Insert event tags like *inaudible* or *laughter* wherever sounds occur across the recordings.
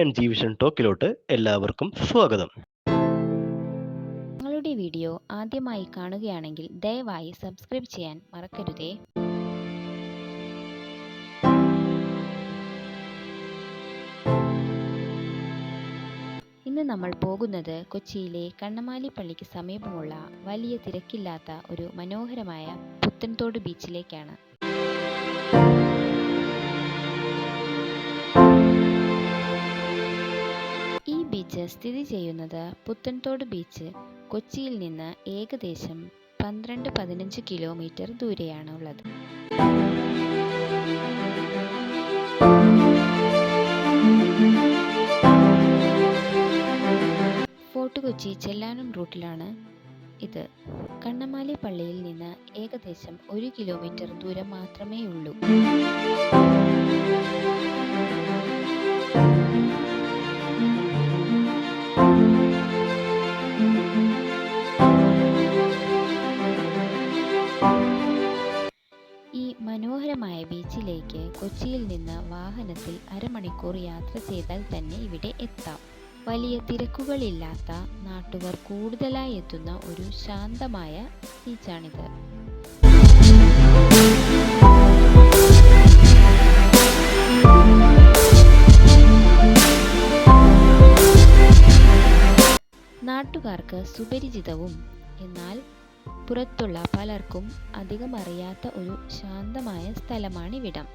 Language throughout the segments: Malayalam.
ആൻഡ് ജീവിഷൻ ടോക്കിലോട്ട് എല്ലാവർക്കും സ്വാഗതം. ഞങ്ങളുടെ വീഡിയോ ആദ്യമായി കാണുകയാണെങ്കിൽ ദയവായി സബ്സ്ക്രൈബ് ചെയ്യാൻ മറക്കരുതേ. ഇന്ന് നമ്മൾ പോകുന്നത് കൊച്ചിയിലെ കണ്ണമാലി പള്ളിക്ക് സമീപമുള്ള വലിയ തിരക്കില്ലാത്ത ഒരു മനോഹരമായ പുത്തൻതോട് ബീച്ചിലേക്കാണ്. സ്ഥിതി ചെയ്യുന്നത് പുത്തൻതോട് ബീച്ച് കൊച്ചിയിൽ നിന്ന് ഏകദേശം പന്ത്രണ്ട് പതിനഞ്ച് കിലോമീറ്റർ ദൂരെയാണ് ഉള്ളത് ഫോർട്ട് കൊച്ചി ചെല്ലാനം റൂട്ടിലാണ് ഇത്. കണ്ണമാലി പള്ളിയിൽ നിന്ന് ഏകദേശം ഒരു കിലോമീറ്റർ ദൂരം മാത്രമേ ഉള്ളൂ മനോഹരമായ ബീച്ചിലേക്ക് കൊച്ചിയിൽ നിന്ന് വാഹനത്തിൽ അരമണിക്കൂർ യാത്ര ചെയ്താൽ തന്നെ ഇവിടെ എത്താം. വലിയ തിരക്കുകളില്ലാത്ത നാട്ടുകാർ കൂടുതലായി എത്തുന്ന ഒരു ശാന്തമായ ബീച്ചാണിത്. നാട്ടുകാർക്ക് സുപരിചിതവും എന്നാൽ പുറത്തുള്ള പലർക്കും അധികം അറിയാത്ത ഒരു ശാന്തമായ സ്ഥലമാണിവിടം.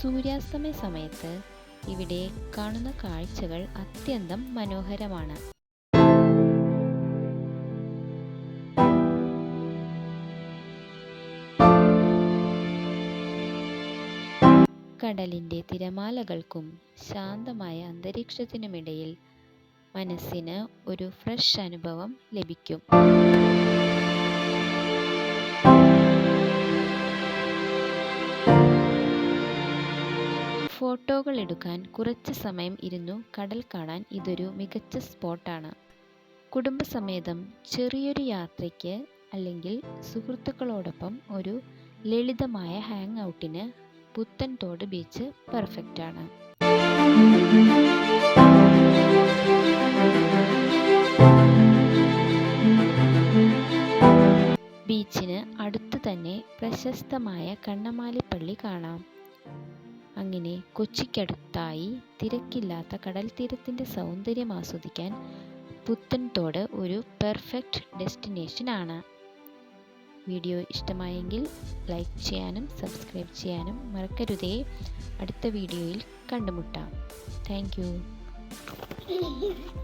സൂര്യാസ്തമയ സമയത്ത് ഇവിടെ കാണുന്ന കാഴ്ചകൾ അത്യന്തം മനോഹരമാണ്. കടലിന്റെ തിരമാലകൾക്കും ശാന്തമായ അന്തരീക്ഷത്തിനുമിടയിൽ മനസ്സിന് ഒരു ഫ്രഷ് അനുഭവം ലഭിക്കും. ഫോട്ടോകൾ എടുക്കാൻ കുറച്ച് സമയം ഇരുന്നു കടൽ കാണാൻ ഇതൊരു മികച്ച സ്പോട്ടാണ് കുടുംബസമേതം ചെറിയൊരു യാത്രയ്ക്ക് അല്ലെങ്കിൽ സുഹൃത്തുക്കളോടൊപ്പം ഒരു ലളിതമായ ഹാങ് ഔട്ടിന് പുത്തൻതോട് ബീച്ച് പെർഫെക്റ്റ് ബീച്ചിന് അടുത്ത് തന്നെ പ്രശസ്തമായ കണ്ണമാലിപ്പള്ളി കാണാം. അങ്ങനെ കൊച്ചിക്കടുത്തായി തിരക്കില്ലാത്ത കടൽ തീരത്തിന്റെ സൗന്ദര്യം ആസ്വദിക്കാൻ പുത്തൻതോട് ഒരു പെർഫെക്റ്റ് ഡെസ്റ്റിനേഷൻ ആണ്. വീഡിയോ ഇഷ്ടമായെങ്കിൽ ലൈക്ക് ചെയ്യാനും സബ്സ്ക്രൈബ് ചെയ്യാനും മറക്കരുതേ. അടുത്ത വീഡിയോയിൽ കണ്ടുമുട്ടാം. താങ്ക് *laughs*